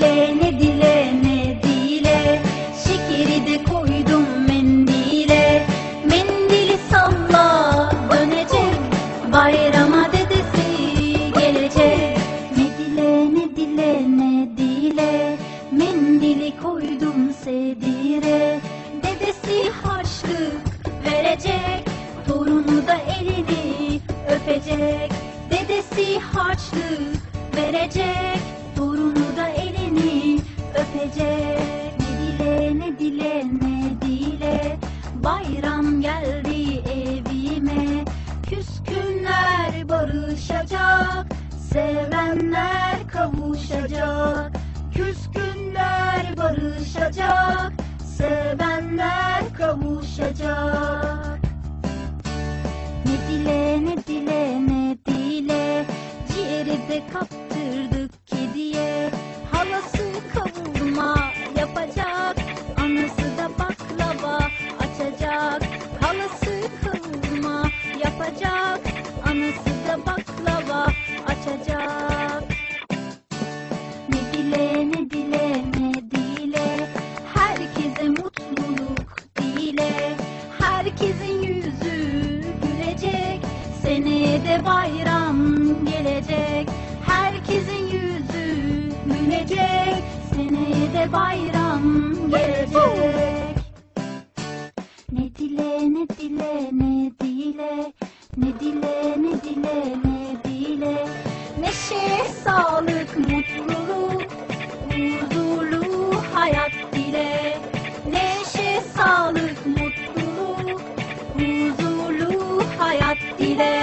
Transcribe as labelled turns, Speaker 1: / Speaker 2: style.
Speaker 1: dile ne dile. Ne dile Şekeri de koydum mendile. Mendili salla dönecek. Bayrama dedesi gelecek. Ne dile ne dile. Ne dile Mendili koydum sedire Dedesi harçlık verecek. Torunu da elini öpecek. Dedesi harçlık verecek öpecek Ne dile ne dile ne dile. Bayram geldi evime Küskünler barışacak Sevenler kavuşacak. Küskünler barışacak Sevenler kavuşacak. Ne dile ne dile ne dile. Ciğeri de kaptırdık De bayram gelecek. Herkesin yüzü gülecek Seneye de bayram gelecek. Ne dile ne dile ne dile. Ne dile ne dile ne dile. Neşe, sağlık, mutluluk Huzurlu hayat dile. Neşe, sağlık, mutluluk Huzurlu hayat dile